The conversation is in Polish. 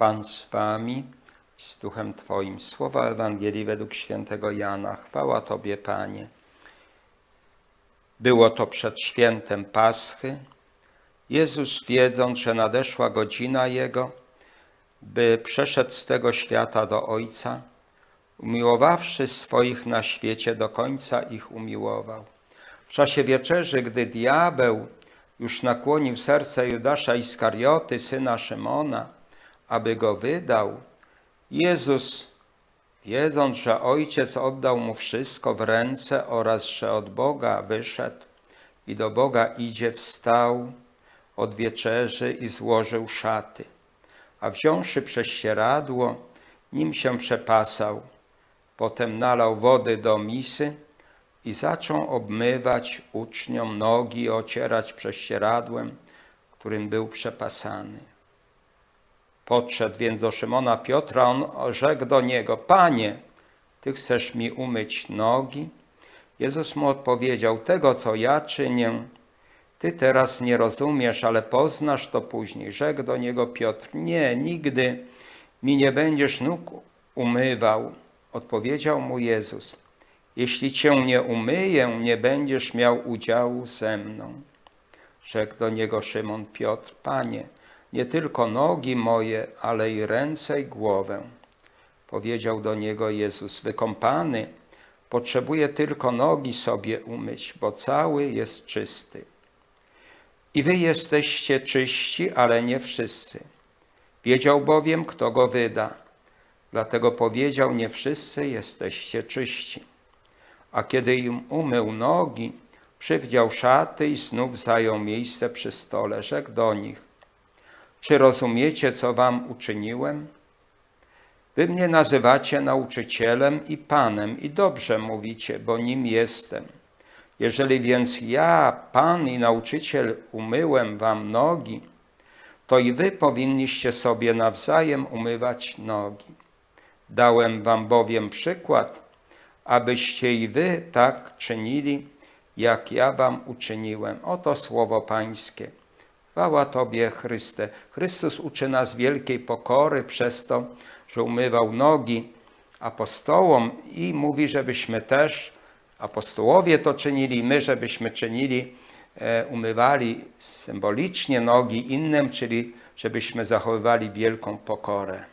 Pan z wami, z duchem Twoim. Słowa Ewangelii według świętego Jana. Chwała Tobie, Panie. Było to przed świętem Paschy. Jezus, wiedząc, że nadeszła godzina Jego, by przeszedł z tego świata do Ojca, umiłowawszy swoich na świecie, do końca ich umiłował. W czasie wieczerzy, gdy diabeł już nakłonił serce Judasza Iskarioty, syna Szymona, aby go wydał, Jezus, wiedząc, że Ojciec oddał mu wszystko w ręce oraz że od Boga wyszedł i do Boga idzie, wstał od wieczerzy i złożył szaty, a wziąwszy prześcieradło, nim się przepasał, potem nalał wody do misy i zaczął obmywać uczniom nogi ocierać prześcieradłem, którym był przepasany. Podszedł więc do Szymona Piotra, on rzekł do niego, Panie, Ty chcesz mi umyć nogi? Jezus mu odpowiedział, tego co ja czynię, Ty teraz nie rozumiesz, ale poznasz to później. Rzekł do niego Piotr, nie, nigdy mi nie będziesz nóg umywał. Odpowiedział mu Jezus, jeśli Cię nie umyję, nie będziesz miał udziału ze mną. Rzekł do niego Szymon Piotr, Panie, nie tylko nogi moje, ale i ręce i głowę. Powiedział do niego Jezus, wykąpany, potrzebuje tylko nogi sobie umyć, bo cały jest czysty. I wy jesteście czyści, ale nie wszyscy. Wiedział bowiem, kto go wyda. Dlatego powiedział, nie wszyscy jesteście czyści. A kiedy im umył nogi, przywdział szaty i znów zajął miejsce przy stole. Rzekł do nich, czy rozumiecie, co wam uczyniłem? Wy mnie nazywacie nauczycielem i panem i dobrze mówicie, bo nim jestem. Jeżeli więc ja, pan i nauczyciel, umyłem wam nogi, to i wy powinniście sobie nawzajem umywać nogi. Dałem wam bowiem przykład, abyście i wy tak czynili, jak ja wam uczyniłem. Oto słowo Pańskie. Chwała Tobie, Chryste. Chrystus uczy nas wielkiej pokory przez to, że umywał nogi apostołom i mówi, żebyśmy też, apostołowie to czynili, my, żebyśmy czynili, e, umywali symbolicznie nogi innym, czyli żebyśmy zachowywali wielką pokorę.